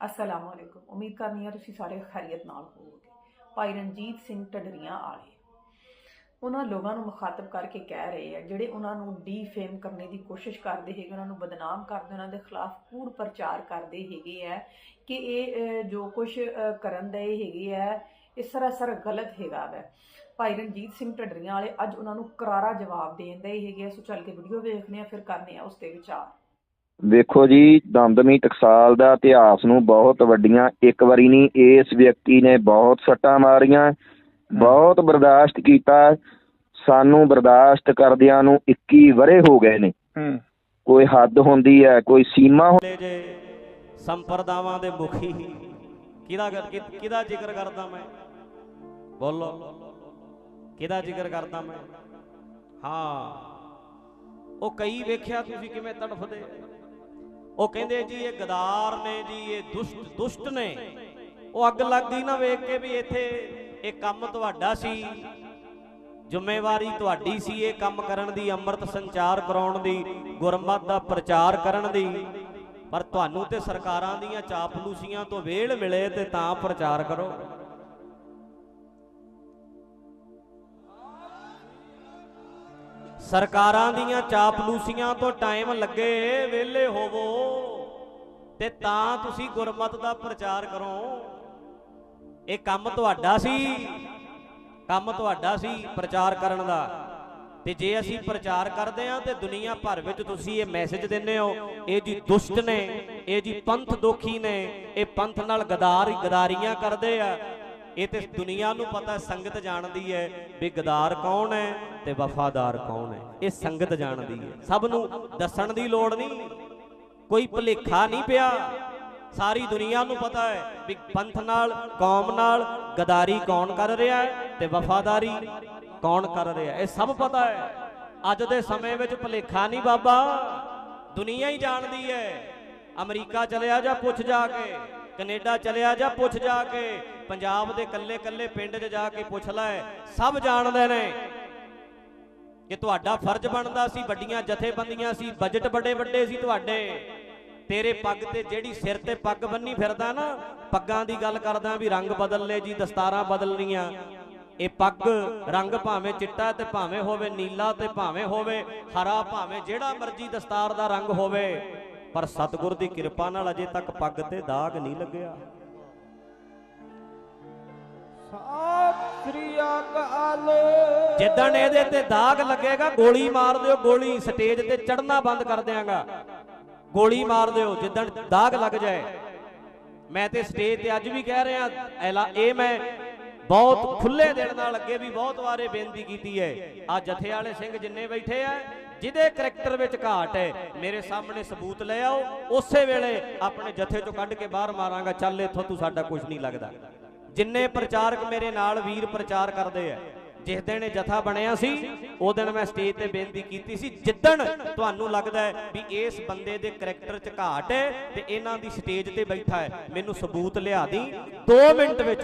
ਅਸਲਾਮ ਵਾਲੇਕੁਮ ਉਮੀਦ ਕਰਨੀ ਹੈ ਤੁਸੀਂ ਸਾਰੇ ਖੈਰੀਅਤ ਨਾਲ ਹੋਵੋਗੇ। ਭਾਈ ਰਣਜੀਤ ਸਿੰਘ ਢੱਡਰੀਆਂ ਵਾਲੇ। ਉਹਨਾਂ ਲੋਕਾਂ ਨੂੰ ਮੁਖਾਤਬ ਕਰਕੇ ਕਹਿ ਰਹੇ ਆ, ਜਿਹੜੇ ਉਹਨਾਂ ਨੂੰ ਡੀਫੇਮ ਕਰਨ ਦੀ ਕੋਸ਼ਿਸ਼ ਕਰਦੇ ਹੈਗੇ, ਉਹਨਾਂ ਨੂੰ ਬਦਨਾਮ ਕਰਦੇ, ਉਹਨਾਂ ਦੇ ਖਿਲਾਫ ਕੂੜ ਪ੍ਰਚਾਰ ਕਰਦੇ ਹੈਗੇ ਆ ਕਿ ਇਹ ਜੋ ਕੁਝ ਕਰਨ ਦੇ ਹੈਗੇ ਆ ਇਹ ਸਰਾਸਰ ਗਲਤ ਹੈਗਾ ਵੈ। ਭਾਈ ਰਣਜੀਤ ਸਿੰਘ ਢੱਡਰੀਆਂ ਵਾਲੇ ਅੱਜ ਉਹਨਾਂ ਨੂੰ ਕਰਾਰਾ ਜਵਾਬ ਦੇਣ ਦੇ ਹੈਗੇ ਆ। ਸੋ ਚੱਲ ਕੇ ਵੀਡੀਓ ਵੇਖਦੇ ਆ ਫਿਰ ਕਰਨੇ ਆ ਉਸ ਤੇ ਵਿਚਾਰ। ਵੇਖੋ ਜੀ ਦਮਦਮੀ ਟਕਸਾਲ ਦਾ ਇਤਿਹਾਸ ਨੂੰ ਬਹੁਤ ਵੱਡੀਆਂ ਇੱਕ ਵਾਰੀ ਨਹੀਂ ਇਸ ਵਿਅਕਤੀ ਨੇ ਬਹੁਤ ਸੱਟਾਂ ਮਾਰੀਆਂ ਬਹੁਤ ਬਰਦਾਸ਼ਤ ਕੀਤਾ। ਸਾਨੂੰ ਬਰਦਾਸ਼ਤ ਕਰਦਿਆਂ ਨੂੰ 21 ਵਰੇ ਹੋ ਗਏ ਨੇ। ਹੂੰ। ਕੋਈ ਹੱਦ ਹੁੰਦੀ ਹੈ ਕੋਈ ਸੀਮਾ ਤੇ ਜੇ ਸੰਪਰਦਾਵਾਂ ਦੇ ਮੁਖੀ ਕਿਹਦਾ ਕਿਹਦਾ ਜ਼ਿਕਰ ਕਰਦਾ ਮੈਂ? ਬੋਲੋ। ਕਿਹਦਾ ਜ਼ਿਕਰ ਕਰਦਾ ਮੈਂ? ਹਾਂ। ਉਹ ਕਈ ਵੇਖਿਆ ਤੁਸੀਂ ਕਿਵੇਂ ਤੜਫਦੇ? ਉਹ ਕਹਿੰਦੇ ਜੀ, ਇਹ ਗਦਾਰ ਨੇ ਜੀ, ਇਹ ਦੁਸ਼ਟ ਦੁਸ਼ਟ ਨੇ। ਉਹ ਅੱਗ ਲੱਗਦੀ ਨਾ ਵੇਖ ਕੇ ਵੀ ਇੱਥੇ ਇਹ ਕੰਮ ਤੁਹਾਡਾ ਸੀ। ਜ਼ਿੰਮੇਵਾਰੀ ਤੁਹਾਡੀ ਸੀ ਇਹ ਕੰਮ ਕਰਨ ਦੀ, ਅੰਮ੍ਰਿਤ ਸੰਚਾਰ ਕਰਾਉਣ ਦੀ, ਗੁਰਮਤ ਦਾ ਪ੍ਰਚਾਰ ਕਰਨ ਦੀ। ਪਰ ਤੁਹਾਨੂੰ ਤੇ ਸਰਕਾਰਾਂ ਦੀਆਂ ਚਾਪਲੂਸੀਆਂ ਤੋਂ ਵੇਲ ਮਿਲੇ ਤੇ ਤਾਂ ਪ੍ਰਚਾਰ ਕਰੋ। ਸਰਕਾਰਾਂ ਦੀਆਂ ਚਾਪਲੂਸੀਆਂ ਤੋਂ ਟਾਈਮ ਲੱਗੇ, ਵਿਹਲੇ ਹੋਵੋ। ਤੇ ਤਾਂ ਤੁਸੀਂ ਗੁਰਮਤ ਦਾ ਪ੍ਰਚਾਰ ਕਰੋ। ਇਹ ਕੰਮ ਤੁਹਾਡਾ ਸੀ। ਕੰਮ ਤੁਹਾਡਾ ਸੀ ਪ੍ਰਚਾਰ ਕਰਨ ਦਾ। ਤੇ ਜੇ ਅਸੀਂ ਪ੍ਰਚਾਰ ਕਰਦੇ ਹਾਂ, ਤੇ ਦੁਨੀਆ ਭਰ ਵਿੱਚ ਤੁਸੀਂ ਇਹ ਮੈਸੇਜ ਦਿੰਦੇ ਹੋ, ਇਹ ਜੀ ਦੁਸ਼ਟ ਨੇ, ਇਹ ਜੀ ਪੰਥ ਦੋਖੀ ਨੇ, ਇਹ ਪੰਥ ਨਾਲ ਗਦਾਰ ਗਦਾਰੀਆਂ ਕਰਦੇ ਆ। ਇਹ ਤੇ ਦੁਨੀਆ ਨੂੰ ਪਤਾ ਸੰਗਤ ਜਾਣਦੀ ਹੈ ਵੀ ਗਦਾਰ ਕੌਣ ਹੈ ਤੇ ਵਫਾਦਾਰ ਕੌਣ ਹੈ। ਇਹ ਸੰਗਤ ਜਾਣਦੀ ਹੈ। ਸਭ ਨੂੰ ਦੱਸਣ ਦੀ ਲੋੜ ਨਹੀਂ। ਕੋਈ ਭੁਲੇਖਾ ਨਹੀਂ ਪਿਆ। ਸਾਰੀ ਦੁਨੀਆ ਨੂੰ ਪਤਾ ਹੈ ਵੀ ਪੰਥ ਨਾਲ, ਕੌਮ ਨਾਲ ਗਦਾਰੀ ਕੌਣ ਕਰ ਰਿਹਾ ਹੈ ਤੇ ਵਫਾਦਾਰੀ ਕੌਣ ਕਰ ਰਿਹਾ ਇਹ ਸਭ ਪਤਾ ਹੈ। ਅੱਜ ਦੇ ਸਮੇਂ ਵਿੱਚ ਭੁਲੇਖਾ ਨਹੀਂ ਬਾਬਾ। ਦੁਨੀਆ ਹੀ ਜਾਣਦੀ ਹੈ। ਅਮਰੀਕਾ ਚਲਿਆ ਜਾ ਪੁੱਛ ਜਾ ਕੇ। ਕੈਨੇਡਾ ਚਲਿਆ ਜਾ, ਪੁੱਛ ਜਾ ਕੇ। ਪੰਜਾਬ ਦੇ ਕੱਲੇ ਕੱਲੇ ਪਿੰਡ 'ਚ ਜਾ ਕੇ ਪੁੱਛ ਲੈ। ਸਭ ਜਾਣਦੇ ਨੇ ਕਿ ਤੁਹਾਡਾ ਫਰਜ਼ ਬਣਦਾ ਸੀ, ਵੱਡੀਆਂ ਜਥੇਬੰਦੀਆਂ ਸੀ ਬਜਟ ਵੱਡੇ ਵੱਡੇ ਸੀ ਤੁਹਾਡੇ। ਤੇਰੇ ਪੱਗ ਤੇ ਜਿਹੜੀ ਸਿਰ ਤੇ ਪੱਗ ਬੰਨੀ ਫਿਰਦਾ ਨਾ, ਪੱਗਾਂ ਦੀ ਗੱਲ ਕਰਦਾ ਵੀ ਰੰਗ ਬਦਲ ਲੈ ਜੀ, ਦਸਤਾਰਾਂ ਬਦਲਣੀਆਂ। ਇਹ ਪੱਗ ਰੰਗ ਭਾਵੇਂ ਚਿੱਟਾ ਤੇ ਭਾਵੇਂ ਹੋਵੇ, ਨੀਲਾ ਤੇ ਭਾਵੇਂ ਹੋਵੇ, ਹਰਾ ਭਾਵੇਂ ਜਿਹੜਾ ਮਰਜ਼ੀ ਦਸਤਾਰ ਦਾ ਰੰਗ ਹੋਵੇ। ਪਰ ਸਤਿਗੁਰ ਦੀ ਕਿਰਪਾ ਨਾਲ ਅਜੇ ਤੱਕ ਪੱਗ ਤੇ ਦਾਗ ਨਹੀਂ ਲੱਗਿਆ। ਸਤਿ ਸ੍ਰੀ ਅਕਾਲ। ਜਿੱਦਣ ਇਹਦੇ ਤੇ ਦਾਗ ਲੱਗੇਗਾ ਗੋਲੀ ਮਾਰ ਦਿਓ ਗੋਲੀ ਸਟੇਜ ਤੇ ਚੜਨਾ ਬੰਦ ਕਰ ਦਿਆਂਗਾ। ਗੋਲੀ ਮਾਰ ਦਿਓ ਜਿੱਦਣ ਦਾਗ ਲੱਗ ਜਾਏ। ਮੈਂ ਤੇ ਸਟੇਜ ਤੇ ਅੱਜ ਵੀ ਕਹਿ ਰਿਹਾ ਇਹ ਮੈਂ ਬਹੁਤ ਖੁੱਲੇ ਦਿਲ ਨਾਲ ਅੱਗੇ ਵੀ ਬਹੁਤ ਵਾਰੇ ਬੇਨਤੀ ਕੀਤੀ ਹੈ। ਆ ਜਥੇ ਵਾਲੇ ਸਿੰਘ ਜਿੰਨੇ ਬੈਠੇ ਆ ਜਿਹਦੇ ਕਰੈਕਟਰ ਵਿੱਚ ਘਾਟ ਹੈ, ਮੇਰੇ ਸਾਹਮਣੇ ਸਬੂਤ ਲੈ ਆਓ। ਉਸੇ ਵੇਲੇ ਆਪਣੇ ਜਥੇ ਚੋਂ ਕੱਢ ਕੇ ਬਾਹਰ ਮਾਰਾਂਗਾ, ਚੱਲ ਇੱਥੋਂ ਤੂੰ ਸਾਡਾ ਕੁਝ ਨਹੀਂ ਲੱਗਦਾ। ਜਿੰਨੇ ਪ੍ਰਚਾਰਕ ਮੇਰੇ ਨਾਲ ਵੀਰ ਪ੍ਰਚਾਰ ਕਰਦੇ ਆ, ਜਿਸ ਦਿਨ ਇਹ ਜਥਾ ਬਣਿਆ ਸੀ, ਉਹ ਦਿਨ ਮੈਂ ਸਟੇਜ ਤੇ ਬੇਨਤੀ ਕੀਤੀ ਸੀ, ਜਿੱਦਣ ਤੁਹਾਨੂੰ ਲੱਗਦਾ ਹੈ ਵੀ ਇਸ ਬੰਦੇ ਦੇ ਕਰੈਕਟਰ 'ਚ ਘਾਟ ਹੈ ਤੇ ਇਹਨਾਂ ਦੀ ਸਟੇਜ ਤੇ ਬੈਠਾ ਹੈ, ਮੈਨੂੰ ਸਬੂਤ ਲਿਆ ਦੀ। 2 ਮਿੰਟ ਵਿੱਚ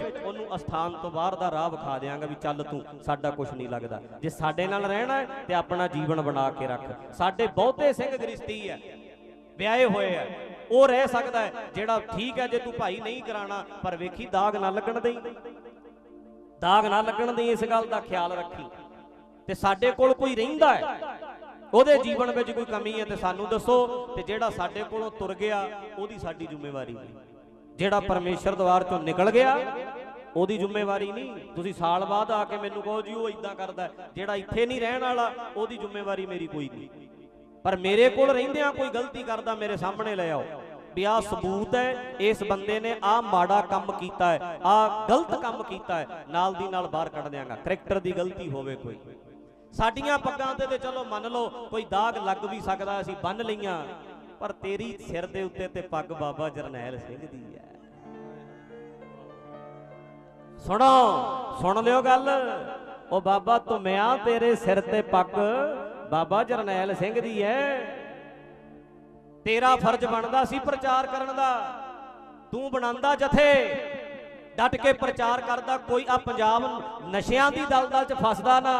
ਅਸਥਾਨ ਤੋਂ ਬਾਹਰ ਦਾ ਰਾਹ ਵਿਖਾ ਦਿਆਂਗਾ ਵੀ ਚੱਲ ਤੂੰ, ਸਾਡਾ ਕੁਝ ਨਹੀਂ ਲੱਗਦਾ। ਜੇ ਸਾਡੇ ਨਾਲ ਰਹਿਣਾ ਹੈ, ਤੇ ਆਪਣਾ ਜੀਵਨ ਬਣਾ ਕੇ ਰੱਖ। ਸਾਡੇ ਬਹੁਤੇ ਸਿੰਘ ਗ੍ਰਸਤੀ ਹੈ, ਵਿਆਹੇ ਹੋਏ ਆ ਉਹ ਰਹਿ ਸਕਦਾ ਹੈ, ਜਿਹੜਾ ਠੀਕ ਹੈ ਜੇ ਤੂੰ ਭਾਈ ਨਹੀਂ ਕਰਾਣਾ, ਪਰ ਵੇਖੀ ਦਾਗ ਨਾ ਲੱਗਣ ਦੇਈ। ਦਾਗ ਨਾ ਲੱਗਣ ਦੀ ਇਸ ਗੱਲ ਦਾ ਖਿਆਲ ਰੱਖੀ। ਤੇ ਸਾਡੇ ਕੋਲ ਕੋਈ ਰਹਿੰਦਾ ਹੈ, ਉਹਦੇ ਜੀਵਨ ਵਿੱਚ ਕੋਈ ਕਮੀ ਹੈ, ਤੇ ਸਾਨੂੰ ਦੱਸੋ, ਤੇ ਜਿਹੜਾ ਸਾਡੇ ਕੋਲੋਂ ਤੁਰ ਗਿਆ, ਉਹਦੀ ਸਾਡੀ ਜ਼ਿੰਮੇਵਾਰੀ ਜਿਹੜਾ ਪਰਮੇਸ਼ਰ ਦਵਾਰ ਚੋਂ ਨਿਕਲ ਗਿਆ ਉਹਦੀ ਜ਼ਿੰਮੇਵਾਰੀ ਨਹੀਂ। ਤੁਸੀਂ ਸਾਲ ਬਾਅਦ ਆ ਕੇ ਮੈਨੂੰ ਕਹੋ ਜੀ, ਉਹ ਇਦਾਂ ਕਰਦਾ ਜਿਹੜਾ ਇੱਥੇ ਨਹੀਂ ਰਹਿਣ ਵਾਲਾ, ਉਹਦੀ ਜ਼ਿੰਮੇਵਾਰੀ ਮੇਰੀ ਕੋਈ ਨਹੀਂ। ਪਰ ਮੇਰੇ ਕੋਲ ਰਹਿੰਦਿਆਂ ਕੋਈ ਗਲਤੀ ਕਰਦਾ, ਮੇਰੇ ਸਾਹਮਣੇ ਲੈ ਆਓ। ਵੀ ਆਹ ਸਬੂਤ ਹੈ, ਇਸ ਬੰਦੇ ਨੇ ਆਹ ਮਾੜਾ ਕੰਮ ਕੀਤਾ ਹੈ, ਆਹ ਗਲਤ ਕੰਮ ਕੀਤਾ ਹੈ, ਨਾਲ ਦੀ ਨਾਲ ਬਾਹਰ ਕੱਢ ਦਿਆਂਗਾ। ਕਰੈਕਟਰ ਦੀ ਗਲਤੀ ਹੋਵੇ ਕੋਈ। ਸਾਡੀਆਂ ਪੱਗਾਂ ਤੇ ਤੇ ਚਲੋ ਮੰਨ ਲਓ, ਕੋਈ ਦਾਗ ਲੱਗ ਵੀ ਸਕਦਾ, ਅਸੀਂ ਬੰਨ ਲਈਆਂ। ਪਰ ਤੇਰੀ ਸਿਰ ਦੇ ਉੱਤੇ ਤੇ ਪੱਗ ਬਾਬਾ ਜਰਨੈਲ ਸਿੰਘ ਦੀ ਹੈ। ਸੁਣੋ, ਸੁਣ ਲਿਓ ਗੱਲ। ਉਹ ਬਾਬਾ ਧੁਮਿਆ ਤੇਰੇ ਸਿਰ ਤੇ ਪੱਗ, ਬਾਬਾ ਜਰਨੈਲ ਸਿੰਘ ਦੀ ਹੈ ਤੇਰਾ ਫਰਜ਼ ਬਣਦਾ ਸੀ ਪ੍ਰਚਾਰ ਕਰਨ ਦਾ। ਤੂੰ ਬਣਾਉਂਦਾ ਜਥੇ। ਡਟ ਕੇ ਪ੍ਰਚਾਰ ਕਰਦਾ ਕੋਈ ਆ ਪੰਜਾਬ ਨਸ਼ਿਆਂ ਦੀ ਦਲਦਲ 'ਚ ਫਸਦਾ ਨਾ।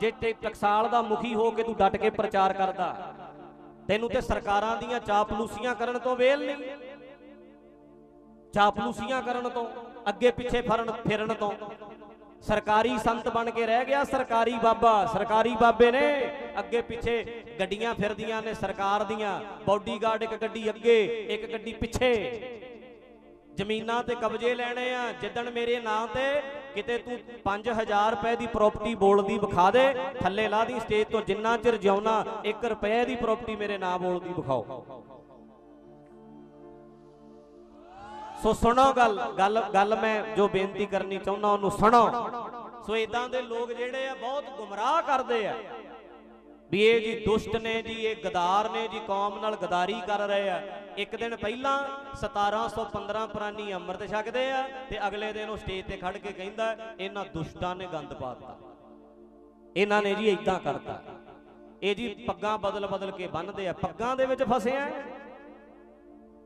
ਜੇ ਟਕਸਾਲ ਦਾ ਮੁਖੀ ਹੋ ਕੇ ਤੂੰ ਡਟ ਕੇ ਪ੍ਰਚਾਰ ਕਰਦਾ। ਤੈਨੂੰ ਤੇ ਸਰਕਾਰਾਂ ਦੀਆਂ ਚਾਪਲੂਸੀਆਂ ਕਰਨ ਤੋਂ ਵੇਲ ਨਹੀਂ। ਚਾਪਲੂਸੀਆਂ ਕਰਨ ਤੋਂ। ਅੱਗੇ ਪਿੱਛੇ ਫਰਨ ਫਿਰਨ ਤੋਂ। ਸਰਕਾਰੀ ਸੰਤ ਬਣ ਕੇ ਰਹਿ ਗਿਆ ਸਰਕਾਰੀ ਬਾਬਾ, ਸਰਕਾਰੀ ਬਾਬੇ ਨੇ। ਅੱਗੇ ਪਿੱਛੇ ਗੱਡੀਆਂ ਫਿਰਦੀਆਂ ਨੇ ਸਰਕਾਰ ਦੀਆਂ। ਬਾਡੀਗਾਰਡ ਇੱਕ ਗੱਡੀ ਅੱਗੇ, ਇੱਕ ਗੱਡੀ ਪਿੱਛੇ। ਜ਼ਮੀਨਾਂ ਤੇ ਕਬਜ਼ੇ ਲੈਣੇ ਆ, ਜਿੱਦਣ ਮੇਰੇ ਨਾਂ ਤੇ ਕਿਤੇ ਤੂੰ 5000 ਰੁਪਏ ਦੀ ਪ੍ਰਾਪਰਟੀ ਬੋਲਦੀ ਵਿਖਾ ਦੇ, ਥੱਲੇ ਲਾ ਦੀ ਸਟੇਜ ਤੋਂ ਜਿੰਨਾ ਚਿਰ ਜਿਉਣਾ 1 ਰੁਪਏ ਦੀ ਪ੍ਰਾਪਰਟੀ ਮੇਰੇ ਨਾਂ ਬੋਲਦੀ ਵਿਖਾਓ। ਸੋ ਸੁਣੋ ਗੱਲ ਗੱਲ ਗੱਲ ਮੈਂ ਜੋ ਬੇਨਤੀ ਕਰਨੀ ਚਾਹੁੰਦਾ ਉਹਨੂੰ ਸੁਣੋ। ਸੋ ਇਦਾਂ ਦੇ ਲੋਕ ਜਿਹੜੇ ਆ ਬਹੁਤ ਗੁੰਮਰਾਹ ਕਰਦੇ ਆ। ਵੀ ਇਹ ਜੀ ਦੁਸ਼ਟ ਨੇ ਜੀ, ਇਹ ਗਦਾਰ ਨੇ ਜੀ, ਕੌਮ ਨਾਲ ਗਦਾਰੀ ਕਰ ਰਹੇ ਆ। ਇੱਕ ਦਿਨ ਪਹਿਲਾਂ 1715 ਪੁਰਾਣੀ ਅੰਮ੍ਰਿਤ ਛਕਦੇ ਆ ਤੇ ਅਗਲੇ ਦਿਨ ਉਹ ਸਟੇਜ ਤੇ ਖੜ ਕੇ ਕਹਿੰਦਾ, ਇਹਨਾਂ ਦੁਸ਼ਟਾਂ ਨੇ ਗੰਦ ਪਾਤਾ ਇਹਨਾਂ ਨੇ ਜੀ ਇਦਾਂ ਕਰਤਾ। ਇਹ ਜੀ ਪੱਗਾਂ ਬਦਲ ਬਦਲ ਕੇ ਬੰਨਦੇ ਆ। ਪੱਗਾਂ ਦੇ ਵਿੱਚ ਫਸੇ ਆ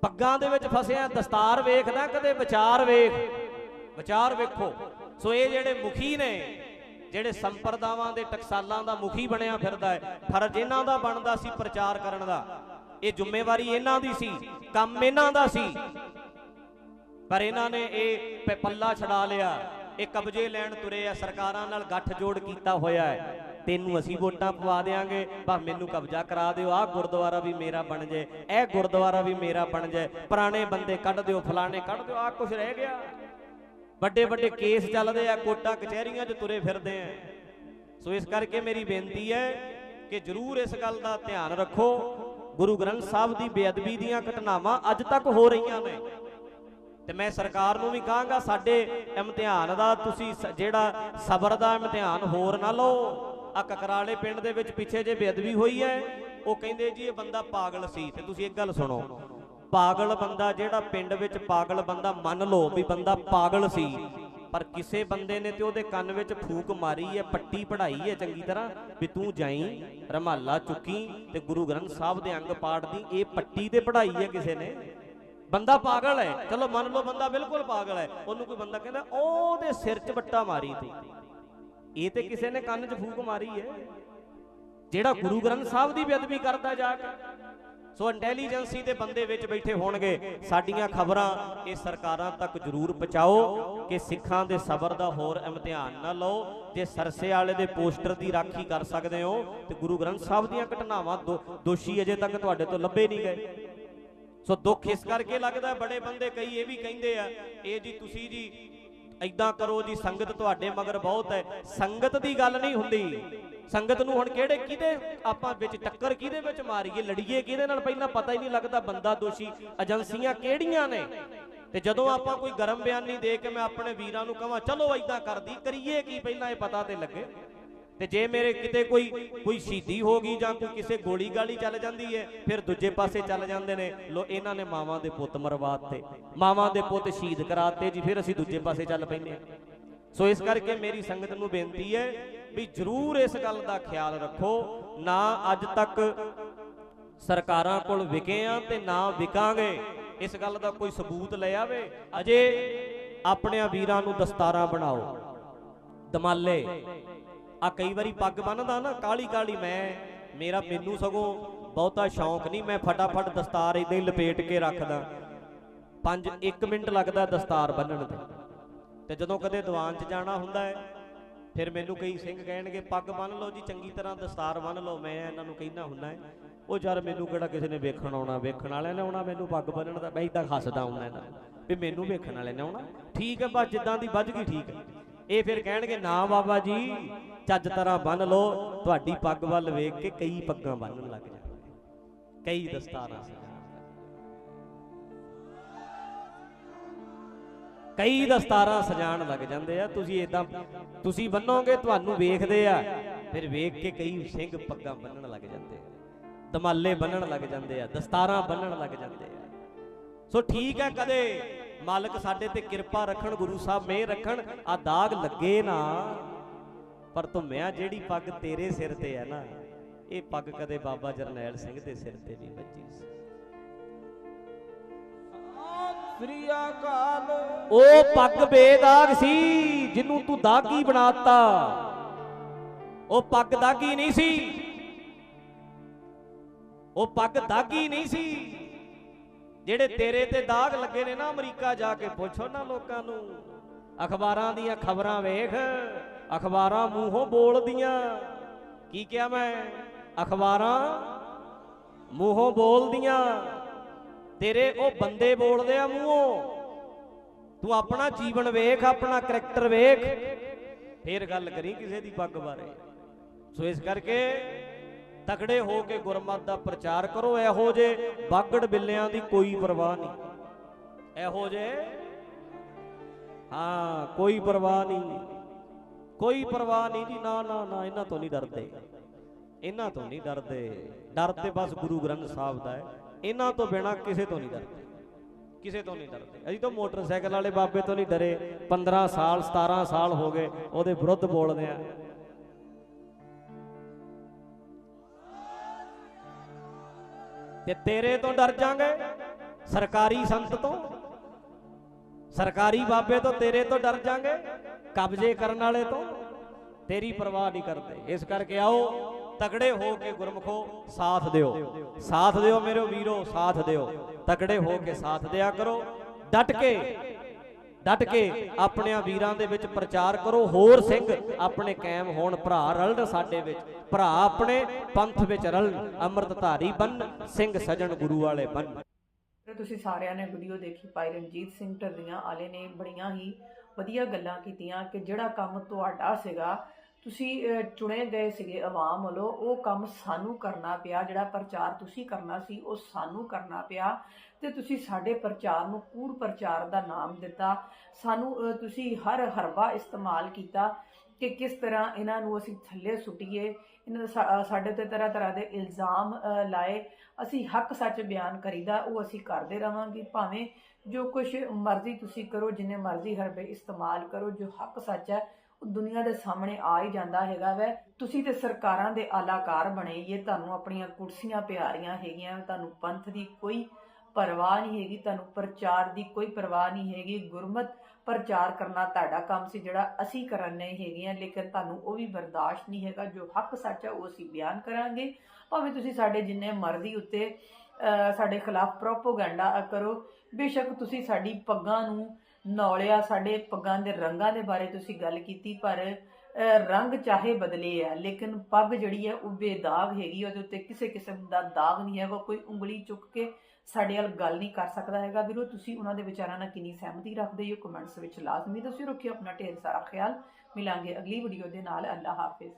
ਪੱਗਾਂ ਦੇ ਵਿੱਚ ਫਸਿਆ ਦਸਤਾਰ ਵੇਖਦਾ, ਕਦੇ ਵਿਚਾਰ ਵੇਖ। ਵਿਚਾਰ ਵੇਖੋ। ਸੋ ਇਹ ਜਿਹੜੇ ਮੁਖੀ ਨੇ, ਜਿਹੜੇ ਸੰਪਰਦਾਵਾਂ ਦੇ ਟਕਸਾਲਾਂ ਦਾ ਮੁਖੀ ਬਣਿਆ ਫਿਰਦਾ ਹੈ, ਫਰਜ਼ ਇਹਨਾਂ ਦਾ ਬਣਦਾ ਸੀ ਪ੍ਰਚਾਰ ਕਰਨ ਦਾ। ਇਹ ਜ਼ਿੰਮੇਵਾਰੀ ਇਹਨਾਂ ਦੀ ਸੀ, ਕੰਮ ਇਹਨਾਂ ਦਾ ਸੀ। ਪਰ ਇਹਨਾਂ ਨੇ ਇਹ ਪ- ਪੱਲਾ ਛਡਾ ਲਿਆ। ਇਹ ਕਬਜ਼ੇ ਲੈਣ ਤੁਰੇ ਆ, ਸਰਕਾਰਾਂ ਨਾਲ ਗੱਠ ਜੋੜ ਕੀਤਾ ਹੋਇਆ ਹੈ। ਤੈਨੂੰ ਅਸੀਂ ਵੋਟਾਂ ਪਵਾ ਦੇਾਂਗੇ ਪਰ ਮੈਨੂੰ ਕਬਜ਼ਾ ਕਰਾ ਦਿਓ। ਆਹ ਗੁਰਦੁਆਰਾ ਵੀ ਮੇਰਾ ਬਣ ਜਾਏ। ਇਹ ਗੁਰਦੁਆਰਾ ਵੀ ਮੇਰਾ ਬਣ ਜਾਏ। ਪੁਰਾਣੇ ਬੰਦੇ ਕੱਢ ਦਿਓ, ਫਲਾਣੇ ਕੱਢ ਦਿਓ, ਆਹ ਕੁਝ ਰਹਿ ਗਿਆ। ਵੱਡੇ ਵੱਡੇ ਕੇਸ ਚੱਲਦੇ ਆ, ਕੋਟਾਂ, ਕਚਹਿਰੀਆਂ 'ਚ ਤੁਰੇ ਫਿਰਦੇ ਆ। ਸੋ ਇਸ ਕਰਕੇ ਮੇਰੀ ਬੇਨਤੀ ਹੈ ਕਿ ਜਰੂਰ ਇਸ ਗੱਲ ਦਾ ਧਿਆਨ ਰੱਖੋ। ਗੁਰੂ ਗ੍ਰੰਥ ਸਾਹਿਬ ਦੀ ਬੇਅਦਬੀ ਦੀਆਂ ਘਟਨਾਵਾਂ ਅੱਜ ਤੱਕ ਹੋ ਰਹੀਆਂ ਨੇ। ਤੇ ਮੈਂ ਸਰਕਾਰ ਨੂੰ ਵੀ ਕਹਾਂਗਾ, ਸਾਡੇ ਇਮਤਿਹਾਨ ਦਾ ਤੁਸੀਂ ਸ- ਜਿਹੜਾ ਸਬਰ ਦਾ ਇਮਤਿਹਾਨ ਹੋਰ ਨਾ ਲਓ। ਆ ਕਕਰਾਲੇ ਪਿੰਡ ਦੇ ਵਿੱਚ ਪਿੱਛੇ ਜੇ ਬੇਅਦਬੀ ਹੋਈ ਹੈ, ਉਹ ਕਹਿੰਦੇ ਜੀ ਇਹ ਬੰਦਾ ਪਾਗਲ ਸੀ ਤੇ ਤੁਸੀਂ ਇੱਕ ਗੱਲ ਸੁਣੋ, ਪਾਗਲ ਬੰਦਾ ਜਿਹੜਾ ਪਿੰਡ ਵਿੱਚ ਪਾਗਲ ਬੰਦਾ ਮੰਨ ਲਓ ਵੀ ਬੰਦਾ ਪਾਗਲ ਸੀ, ਪਰ ਕਿਸੇ ਬੰਦੇ ਨੇ ਤੇ ਉਹਦੇ ਕੰਨ ਵਿੱਚ ਫੂਕ ਮਾਰੀ ਹੈ, ਪੱਟੀ ਪੜਾਈ ਹੈ ਚੰਗੀ ਤਰ੍ਹਾਂ, ਵੀ ਤੂੰ ਜਾਈ, ਰਮਾਲਾ ਚੁੱਕੀ ਤੇ ਗੁਰੂ ਗ੍ਰੰਥ ਸਾਹਿਬ ਦੇ ਅੰਗ ਪਾਠ ਦੀ ਇਹ ਪੱਟੀ ਤੇ ਪੜਾਈ ਹੈ ਕਿਸੇ ਨੇ? ਬੰਦਾ ਪਾਗਲ ਹੈ, ਚਲੋ ਮੰਨ ਲਓ ਬੰਦਾ ਬਿਲਕੁਲ ਪਾਗਲ ਹੈ, ਉਹਨੂੰ ਕੋਈ ਬੰਦਾ ਕਹਿੰਦਾ, ਉਹਦੇ ਸਿਰ 'ਚ ਵੱਟਾ ਮਾਰੀ ਤੀ। ਇਹ ਤੇ ਕਿਸੇ ਨੇ ਕੰਨ 'ਚ ਫੂਕ ਮਾਰੀ ਹੈ। ਜਿਹੜਾ ਗੁਰੂ ਗ੍ਰੰਥ ਸਾਹਿਬ ਦੀ ਬੇਅਦਬੀ ਕਰਦਾ ਜਾ ਕੇ। ਸੋ ਇੰਟੈਲੀਜੈਂਸੀ ਦੇ ਬੰਦੇ ਵਿੱਚ ਬੈਠੇ ਹੋਣਗੇ। ਸਾਡੀਆਂ ਖਬਰਾਂ ਇਹ ਸਰਕਾਰਾਂ ਤੱਕ ਜ਼ਰੂਰ ਪਹੁੰਚਾਓ ਕਿ ਸਿੱਖਾਂ ਦੇ ਸਬਰ ਦਾ ਹੋਰ ਇਮਤਿਹਾਨ ਨਾ ਲਓ। ਜੇ ਸਰਸੇ ਵਾਲੇ ਦੇ ਪੋਸਟਰ ਦੀ ਰਾਖੀ ਕਰ ਸਕਦੇ ਹੋ, ਤੇ ਗੁਰੂ ਗ੍ਰੰਥ ਸਾਹਿਬ ਦੀਆਂ ਘਟਨਾਵਾਂ ਦੋ- ਦੋਸ਼ੀ ਅਜੇ ਤੱਕ ਤੁਹਾਡੇ ਤੋਂ ਲੱਭੇ ਨਹੀਂ ਗਏ। ਸੋ ਦੁੱਖ ਇਸ ਕਰਕੇ ਲੱਗਦਾ, ਬੜੇ ਬੰਦੇ ਕਈ ਇਹ ਵੀ ਕਹਿੰਦੇ ਆ, ਇਹ ਜੀ ਤੁਸੀਂ ਜੀ ਐਦਾਂ ਕਰੋ ਜੀ, ਸੰਗਤ ਤੁਹਾਡੇ ਮਗਰ ਬਹੁਤ ਹੈ। ਸੰਗਤ ਦੀ ਗੱਲ ਨਹੀਂ ਹੁੰਦੀ। ਸੰਗਤ ਨੂੰ ਹੁਣ ਕਿਹੜੇ ਕਿਹਦੇ ਆਪਾਂ ਵਿੱਚ ਟੱਕਰ ਕਿਹਦੇ ਵਿੱਚ ਮਾਰੀਏ, ਲੜੀਏ ਕਿਹਦੇ ਨਾਲ? ਪਹਿਲਾਂ ਪਤਾ ਹੀ ਨਹੀਂ ਲੱਗਦਾ ਬੰਦਾ ਦੋਸ਼ੀ ਏਜੰਸੀਆਂ ਕਿਹੜੀਆਂ ਨੇ। ਤੇ ਜਦੋਂ ਆਪਾਂ ਕੋਈ ਗਰਮ ਬਿਆਨੀ ਦੇ ਕੇ ਮੈਂ ਆਪਣੇ ਵੀਰਾਂ ਨੂੰ ਕਹਾਂ, ਚਲੋ ਐਦਾਂ ਕਰਦੀ, ਕਰੀਏ ਕੀ? ਪਹਿਲਾਂ ਇਹ ਪਤਾ ਤੇ ਲੱਗੇ। ਤੇ ਜੇ ਮੇਰੇ ਕਿਤੇ ਕੋਈ ਕੋਈ ਸ਼ਹੀਦੀ ਹੋ ਗਈ ਜਾਂ ਕੋਈ ਕਿਸੇ ਗੋਲੀ ਗਾਲੀ ਚੱਲ ਜਾਂਦੀ ਹੈ, ਫਿਰ ਦੂਜੇ ਪਾਸੇ ਚੱਲ ਜਾਂਦੇ ਨੇ। ਲੋ, ਇਹਨਾਂ ਨੇ ਮਾਵਾਂ ਦੇ ਪੁੱਤ ਮਰਵਾਤੇ। ਮਾਵਾਂ ਦੇ ਪੁੱਤ ਸ਼ਹੀਦ ਕਰਾਤੇ ਜੀ, ਫਿਰ ਅਸੀਂ ਦੂਜੇ ਪਾਸੇ ਚੱਲ ਪੈਂਦੇ ਹਾਂ। ਸੋ ਇਸ ਕਰਕੇ ਮੇਰੀ ਸੰਗਤ ਨੂੰ ਬੇਨਤੀ ਹੈ ਵੀ ਜਰੂਰ ਇਸ ਗੱਲ ਦਾ ਖਿਆਲ ਰੱਖੋ। ਨਾ ਅੱਜ ਤੱਕ ਸਰਕਾਰਾਂ ਕੋਲ ਵਿਕੇ ਆ ਤੇ ਨਾ ਵਿਕਾਂਗੇ। ਇਸ ਗੱਲ ਦਾ ਕੋਈ ਸਬੂਤ ਲੈ ਆਵੇ। ਅਜੇ ਆਪਣਿਆਂ ਵੀਰਾਂ ਨੂੰ ਦਸਤਾਰਾਂ ਬਣਾਓ। ਦਮਾਲੇ। ਆ ਕਈ ਵਾਰੀ ਪੱਗ ਬੰਨਦਾ ਨਾ ਕਾਲੀ ਕਾਲੀ ਮੈਂ, ਮੇਰਾ ਮੈਨੂੰ ਸਗੋਂ ਬਹੁਤਾ ਸ਼ੌਂਕ ਨਹੀਂ, ਮੈਂ ਫਟਾਫਟ ਦਸਤਾਰ ਇਦਾਂ ਹੀ ਲਪੇਟ ਕੇ ਰੱਖਦਾ। 5 1 ਮਿੰਟ ਲੱਗਦਾ ਦਸਤਾਰ ਬੰਨਣ ਤੇ। ਤੇ ਜਦੋਂ ਕਦੇ ਦੀਵਾਨ 'ਚ ਜਾਣਾ ਹੁੰਦਾ ਹੈ, ਫਿਰ ਮੈਨੂੰ ਕਈ ਸਿੰਘ ਕਹਿਣਗੇ, ਪੱਗ ਬੰਨ ਲਓ ਜੀ, ਚੰਗੀ ਤਰ੍ਹਾਂ ਦਸਤਾਰ ਬੰਨ ਲਓ। ਮੈਂ ਇਹਨਾਂ ਨੂੰ ਕਹਿਣਾ ਹੁੰਦਾ ਹੈ, ਉਹ ਯਾਰ ਮੈਨੂੰ ਕਿਹੜਾ ਕਿਸੇ ਨੇ ਵੇਖਣ ਆਉਣਾ, ਵੇਖਣ ਵਾਲਿਆਂ ਨੇ ਆਉਣਾ ਮੈਨੂੰ ਪੱਗ ਬੰਨਣ ਦਾ, ਮੈਂ ਇਦਾਂ ਹੱਸਦਾ ਹੁੰਦਾ ਇਹਨਾਂ ਵੀ ਮੈਨੂੰ ਵੇਖਣ ਵਾਲੇ ਨੇ ਆਉਣਾ। ਠੀਕ ਹੈ, ਬਸ ਜਿੱਦਾਂ ਦੀ ਵੱਜ ਗਈ ਠੀਕ ਹੈ। ਇਹ ਫਿਰ ਕਹਿਣਗੇ, ਨਾ ਬਾਬਾ ਜੀ ਚੱਜ ਤਰ੍ਹਾਂ ਬੰਨ ਲਓ, ਤੁਹਾਡੀ ਪੱਗ ਵੱਲ ਵੇਖ ਕੇ ਕਈ ਪੱਗਾਂ ਬੰਨਣ ਲੱਗ ਜਾਣਗੇ ਕਈ ਦਸਤਾਰਾਂ ਕਈ ਦਸਤਾਰਾਂ ਸਜਾਣ ਲੱਗ ਜਾਂਦੇ ਆ, ਤੁਸੀਂ ਇਦਾਂ ਤੁਸੀਂ ਬੰਨੋਗੇ, ਤੁਹਾਨੂੰ ਵੇਖਦੇ ਆ, ਫਿਰ ਵੇਖ ਕੇ ਕਈ ਸਿੰਘ ਪੱਗਾਂ ਬੰਨਣ ਲੱਗ ਜਾਂਦੇ ਆ। ਦਮਾਲੇ ਬੰਨਣ ਲੱਗ ਜਾਂਦੇ ਆ, ਦਸਤਾਰਾਂ ਬੰਨਣ ਲੱਗ ਜਾਂਦੇ ਆ। ਸੋ ਠੀਕ ਹੈ ਕਦੇ, ਮਾਲਕ ਸਾਡੇ ਤੇ ਕਿਰਪਾ ਰੱਖਣ, ਗੁਰੂ ਸਾਹਿਬ ਮਿਹਰ ਰੱਖਣ, ਆ ਦਾਗ ਲੱਗੇ ਨਾ। ਪਰ ਧੁੰਮਿਆ ਜਿਹੜੀ ਪੱਗ ਤੇਰੇ ਸਿਰ ਤੇ ਹੈ ਨਾ, ਇਹ ਪੱਗ ਕਦੇ ਬਾਬਾ ਜਰਨੈਲ ਸਿੰਘ ਦੇ ਸਿਰ ਤੇ ਨਹੀਂ ਵੱਜੀ ਸੀ। ਸ੍ਰੀ ਅਕਾਲ ਉਹ ਪੱਗ ਬੇਦਾਗ ਸੀ ਜਿਹਨੂੰ ਤੂੰ ਦਾਗੀ ਬਣਾਤਾ। ਉਹ ਪੱਗ ਦਾਗੀ ਨਹੀਂ ਸੀ। ਉਹ ਪੱਗ ਦਾਗੀ ਨਹੀਂ ਸੀ। ਜਿਹੜੇ ਤੇਰੇ ਤੇ ਦਾਗ ਲੱਗੇ ਨੇ ਨਾ ਅਮਰੀਕਾ ਜਾ ਕੇ ਪੁੱਛੋ ਨਾ ਲੋਕਾਂ ਨੂੰ। ਅਖਬਾਰਾਂ ਦੀਆਂ ਖਬਰਾਂ ਵੇਖ। ਅਖਬਾਰਾਂ ਮੂੰਹੋਂ ਬੋਲਦੀਆਂ। ਕੀ ਕਿਹਾ ਮੈਂ? ਅਖਬਾਰਾਂ ਮੂੰਹੋਂ ਬੋਲਦੀਆਂ। ਤੇਰੇ ਉਹ ਬੰਦੇ ਬੋਲਦੇ ਆ ਮੂੰਹੋਂ। ਤੂੰ ਆਪਣਾ ਜੀਵਨ ਵੇਖ, ਆਪਣਾ ਕਰੈਕਟਰ ਵੇਖ। ਫੇਰ ਗੱਲ ਕਰੀ ਕਿਸੇ ਦੀ ਪੱਗ ਬਾਰੇ। ਸੋ ਇਸ ਕਰਕੇ ਤਕੜੇ ਹੋ ਕੇ ਗੁਰਮਤ ਦਾ ਪ੍ਰਚਾਰ ਕਰੋ। ਇਹੋ ਜੇ ਬਾਗੜ ਬਿੱਲਿਆਂ ਦੀ ਕੋਈ ਪਰਵਾਹ ਨਹੀਂ। ਇਹੋ ਜੇ ਹਾਂ, ਕੋਈ ਪਰਵਾਹ ਨਹੀਂ। ਕੋਈ ਪਰਵਾਹ ਨਹੀਂ ਜੀ, ਨਾ ਨਾ ਨਾ, ਇਹਨਾਂ ਤੋਂ ਨਹੀਂ ਡਰਦੇ। ਇਹਨਾਂ ਤੋਂ ਨਹੀਂ ਡਰਦੇ। ਡਰ ਤੇ ਬਸ ਗੁਰੂ ਗ੍ਰੰਥ ਸਾਹਿਬ ਦਾ ਹੈ। ਇਹਨਾਂ ਤੋਂ ਬਿਨਾ ਕਿਸੇ ਤੋਂ ਨਹੀਂ ਡਰਦੇ। ਕਿਸੇ ਤੋਂ ਨਹੀਂ ਡਰਦੇ। ਅਸੀਂ ਤਾਂ ਮੋਟਰਸਾਈਕਲ ਵਾਲੇ ਬਾਬੇ ਤੋਂ ਨਹੀਂ ਡਰੇ। 15 ਸਾਲ 17 ਸਾਲ ਹੋ ਗਏ, ਉਹਦੇ ਵਿਰੁੱਧ ਬੋਲਦੇ ਆ। ਤੇ ਤੇਰੇ ਤੋਂ ਡਰ ਜਾਾਂਗੇ ਸਰਕਾਰੀ ਸੰਤ ਤੋਂ। ਸਰਕਾਰੀ ਬਾਬੇ ਤੋਂ ਤੇਰੇ ਤੋਂ ਡਰ ਜਾਾਂਗੇ, ਕਬਜ਼ੇ ਕਰਨ ਵਾਲੇ ਤੋਂ ਤੇਰੀ ਪਰਵਾਹ ਨਹੀਂ ਕਰਦੇ। ਇਸ ਕਰਕੇ ਆਓ ਤਗੜੇ ਹੋ ਕੇ ਗੁਰਮਖੋ ਸਾਥ ਦਿਓ। ਸਾਥ ਦਿਓ ਮੇਰੇ ਵੀਰੋ, ਸਾਥ ਦਿਓ। ਤਗੜੇ ਹੋ ਕੇ ਸਾਥ ਦਿਆ ਕਰੋ। ਡਟ ਕੇ ਡਟ ਕੇ ਆਪਣਿਆਂ ਵੀਰਾਂ ਦੇ ਵਿੱਚ ਪ੍ਰਚਾਰ ਕਰੋ। ਹੋਰ ਸਿੰਘ ਆਪਣੇ ਕਾਇਮ ਹੋਣ, ਭਰਾ ਰਲਣ ਸਾਡੇ ਵਿੱਚ। ਭਰਾ ਆਪਣੇ ਪੰਥ ਵਿੱਚ ਰਲਣ, ਅੰਮ੍ਰਿਤਧਾਰੀ ਬੰਨ, ਸਿੰਘ ਸਜਣ ਗੁਰੂ ਵਾਲੇ ਬੰਨ। ਤੇ ਤੁਸੀਂ ਸਾਰਿਆਂ ਨੇ ਵੀਡੀਓ ਦੇਖੀ, ਭਾਈ ਰਣਜੀਤ ਸਿੰਘ ਢੱਲੀਆਂ ਵਾਲੇ ਨੇ ਬੜੀਆਂ ਹੀ ਵਧੀਆ ਗੱਲਾਂ ਕੀਤੀਆਂ ਕਿ ਜਿਹੜਾ ਕੰਮ ਤੁਹਾਡਾ ਸੀਗਾ, ਤੁਸੀਂ ਚੁਣੇ ਗਏ ਸੀਗੇ ਆਵਾਮ ਵੱਲੋਂ, ਉਹ ਕੰਮ ਸਾਨੂੰ ਕਰਨਾ ਪਿਆ, ਜਿਹੜਾ ਪ੍ਰਚਾਰ ਤੁਸੀਂ ਕਰਨਾ ਸੀ, ਉਹ ਸਾਨੂੰ ਕਰਨਾ ਪਿਆ ਤੇ ਤੁਸੀਂ ਸਾਡੇ ਪ੍ਰਚਾਰ ਨੂੰ ਕੂੜ ਪ੍ਰਚਾਰ ਦਾ ਨਾਮ ਦਿੱਤਾ, ਸਾਨੂੰ ਤੁਸੀਂ ਹਰ ਹਰਬਾ ਇਸਤੇਮਾਲ ਕੀਤਾ ਕਿ ਕਿਸ ਤਰ੍ਹਾਂ ਇਹਨਾਂ ਨੂੰ ਅਸੀਂ ਥੱਲੇ ਸੁੱਟੀਏ, ਇਹਨਾਂ ਦਾ ਸਾਡੇ ਤੇ ਤਰ੍ਹਾਂ ਤਰ੍ਹਾਂ ਦੇ ਇਲਜ਼ਾਮ ਲਾਏ। ਅਸੀਂ ਹੱਕ ਸੱਚ ਬਿਆਨ ਕਰੀਦਾ, ਉਹ ਅਸੀਂ ਕਰਦੇ ਰਵਾਂਗੇ। ਭਾਵੇਂ ਜੋ ਕੁਝ ਮਰਜ਼ੀ ਤੁਸੀਂ ਕਰੋ, ਜਿੰਨੇ ਮਰਜ਼ੀ ਹਰਬੇ ਇਸਤੇਮਾਲ ਕਰੋ, ਜੋ ਹੱਕ ਸੱਚ ਹੈ, ਉਹ ਦੁਨੀਆ ਦੇ ਸਾਹਮਣੇ ਆ ਹੀ ਜਾਂਦਾ ਹੈਗਾ ਵੈ। ਤੁਸੀਂ ਤੇ ਸਰਕਾਰਾਂ ਦੇ ਆਲਾਕਾਰ ਬਣੇ ਇਹ ਤੁਹਾਨੂੰ ਆਪਣੀਆਂ ਕੁਰਸੀਆਂ ਪਿਆਰੀਆਂ ਹੈਗੀਆਂ, ਤੁਹਾਨੂੰ ਪੰਥ ਦੀ ਕੋਈ ਪਰਵਾਹ ਨਹੀਂ ਹੈਗੀ, ਤੁਹਾਨੂੰ ਪ੍ਰਚਾਰ ਦੀ ਕੋਈ ਪਰਵਾਹ ਨਹੀਂ ਹੈਗੀ। ਗੁਰਮਤ ਪ੍ਰਚਾਰ ਕਰਨਾ ਤੁਹਾਡਾ ਕੰਮ ਸੀ ਜਿਹੜਾ ਅਸੀਂ ਕਰਨ ਹੈਗੇ ਹੈਗੀਆਂ, ਲੇਕਿਨ ਤੁਹਾਨੂੰ ਉਹ ਵੀ ਬਰਦਾਸ਼ਤ ਨਹੀਂ ਹੈਗਾ। ਜੋ ਹੱਕ ਸੱਚ ਹੈ ਉਹ ਅਸੀਂ ਬਿਆਨ ਕਰਾਂਗੇ। ਭਾਵੇਂ ਤੁਸੀਂ ਸਾਡੇ ਜਿੰਨੇ ਮਰਜ਼ੀ ਉੱਤੇ ਸਾਡੇ ਖਿਲਾਫ ਪ੍ਰੋਪੋਗੈਂਡਾ ਕਰੋ। ਬੇਸ਼ੱਕ ਤੁਸੀਂ ਸਾਡੀ ਪੱਗਾਂ ਨੂੰ ਨੌਲਿਆ, ਸਾਡੇ ਪੱਗਾਂ ਦੇ ਰੰਗਾਂ ਦੇ ਬਾਰੇ ਤੁਸੀਂ ਗੱਲ ਕੀਤੀ, ਪਰ ਰੰਗ ਚਾਹੇ ਬਦਲੇ ਆ, ਲੇਕਿਨ ਪੱਗ ਜਿਹੜੀ ਹੈ ਉਹ ਬੇਦਾਗ ਹੈਗੀ ਉਹਦੇ ਉੱਤੇ ਕਿਸੇ ਕਿਸਮ ਦਾ ਦਾਗ ਨਹੀਂ ਹੈਗਾ। ਕੋਈ ਉਂਗਲੀ ਚੁੱਕ ਕੇ ਸਾਡੇ ਨਾਲ ਗੱਲ ਨਹੀਂ ਕਰ ਸਕਦਾ ਹੈਗਾ। ਵੀਰੋ, ਤੁਸੀਂ ਉਹਨਾਂ ਦੇ ਵਿਚਾਰਾਂ ਨਾਲ ਕਿੰਨੀ ਸਹਿਮਤੀ ਰੱਖਦੇ ਹੋ? ਕਮੈਂਟਸ ਵਿੱਚ ਲਾਜ਼ਮੀ ਦੱਸਿਓ, ਰੱਖਿਓ ਆਪਣਾ ਢੇਰ ਸਾਰਾ ਖਿਆਲ। ਮਿਲਾਂਗੇ ਅਗਲੀ ਵੀਡੀਓ ਦੇ ਨਾਲ। ਅੱਲਾ ਹਾਫਿਜ਼।